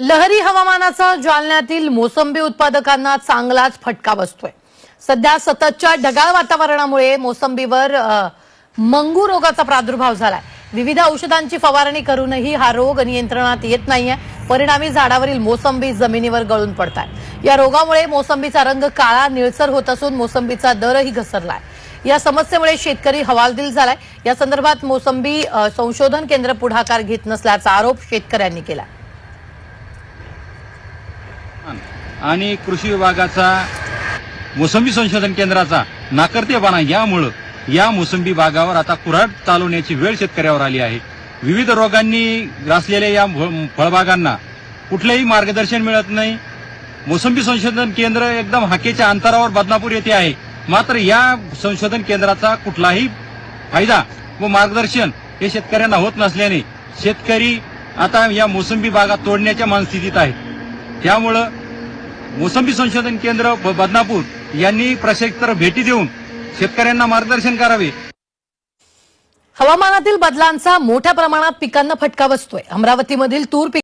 लहरी हवामानाचा जालन्यातील मोसंबी उत्पादकांना चांगलाच फटका बसतोय. सध्या सततच्या ढगाळ वातावरणामुळे मोसंबीवर मंगू रोगाचा प्रादुर्भाव झालाय. विविध औषधांची फवारणी करूनही हा रोग नियंत्रणात येत नाहीये. परिणामी झाडावरील मोसंबी जमिनीवर गळून पडतात या रोगामुळे मोसंबीचा रंग काळा निळसर होत असून मोसंबीचा दरही घसरलाय. या समस्येमुळे शेतकरी हवालदिल झालाय. या संदर्भात मोसंबी संशोधन केंद्र पुढाकार घेत नसल्याचा आरोप शेतकऱ्यांनी केला आणि कृषी विभागाचा मोसंबी संशोधन केंद्राचा नाकर्तेपणा यामुळं या मोसंबी बागावर आता कुऱ्हाड चालवण्याची वेळ शेतकऱ्यावर आली आहे. विविध रोगांनी ग्रासलेल्या या फ- फळबागांना कुठलंही मार्गदर्शन मिळत नाही. मोसंबी संशोधन केंद्र एकदम हाकेच्या अंतरावर बदनापूर येथे आहे. मात्र या संशोधन केंद्राचा कुठलाही फायदा व मार्गदर्शन हे शेतकऱ्यांना होत नसल्याने शेतकरी आता या मोसंबी बागा तोडण्याच्या मनस्थितीत आहेत. त्यामुळं मोसंबी संशोधन केंद्र ब- बदनापूर यांनी प्रशासकतर भेटी देऊन शेतकऱ्यांना मार्गदर्शन करावे. हवामानातील बदलांचा मोठ्या प्रमाणात पिकांना फटका बसतोय. अमरावतीमधील तूर पीक